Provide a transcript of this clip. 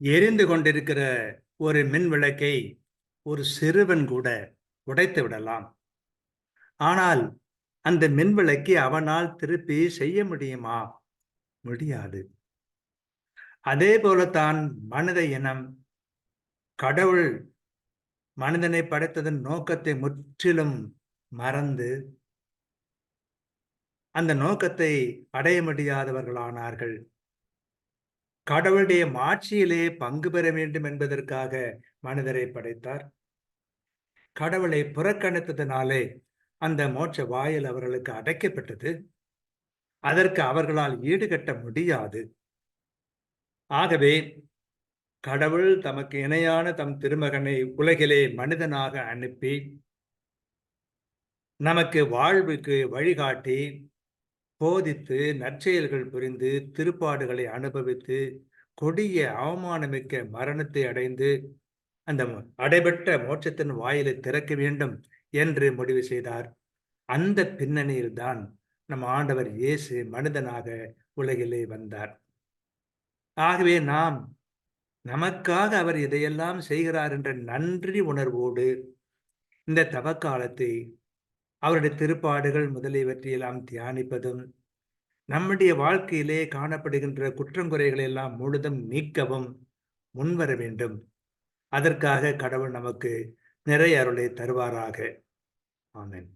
எரிந்து கொண்டிருக்கிற ஒரு மின் விளக்கை ஒரு சிறுவன் கூட உடைத்து விடலாம். ஆனால் அந்த மின் விளக்கை அவனால் திருப்பி செய்ய முடியுமா? முடியாது. அதே போலத்தான் மனித இனம் கடவுள் மனிதனை படைத்ததன் நோக்கத்தை முற்றிலும் மறந்து அந்த நோக்கத்தை அடைய முடியாதவர்களானார்கள். கடவுளுடைய மாட்சியிலே பங்கு பெற வேண்டும் என்பதற்காக மனிதரை படைத்தார். கடவுளை புறக்கணித்ததினாலே அந்த மோட்ச வாயில் அவர்களுக்கு அடைக்கப்பட்டது. அதற்கு அவர்களால் ஈடுகட்ட முடியாது. ஆகவே கடவுள் தமக்கு இணையான தம் திருமகனை உலகிலே மனிதனாக அனுப்பி நமக்கு வாழ்வுக்கு வழிகாட்டி போதித்து நற்செயல்கள் புரிந்து திருப்பாடுகளை அனுபவித்து கொடிய அவமானமிக்க மரணத்தை அடைந்து அந்த அடைபட்ட மோட்சத்தின் வாயிலை திறக்க வேண்டும் என்று முடிவு செய்தார். அந்த பின்னணியில்தான் நம் ஆண்டவர் இயேசு மனிதனாக உலகிலே வந்தார். ஆகவே நாம் நமக்காக அவர் இதையெல்லாம் செய்கிறார் என்ற நன்றி உணர்வோடு இந்த தவக்காலத்தை அவருடைய திருப்பாடுகள் முதலியவற்றையெல்லாம் தியானிப்பதும் நம்முடைய வாழ்க்கையிலே காணப்படுகின்ற குற்றங்குறைகளை எல்லாம் முழுதும் நீக்கவும் முன்வர வேண்டும். அதற்காக கடவுள் நமக்கு நிறைய அருளை தருவாராக. ஆமேன்.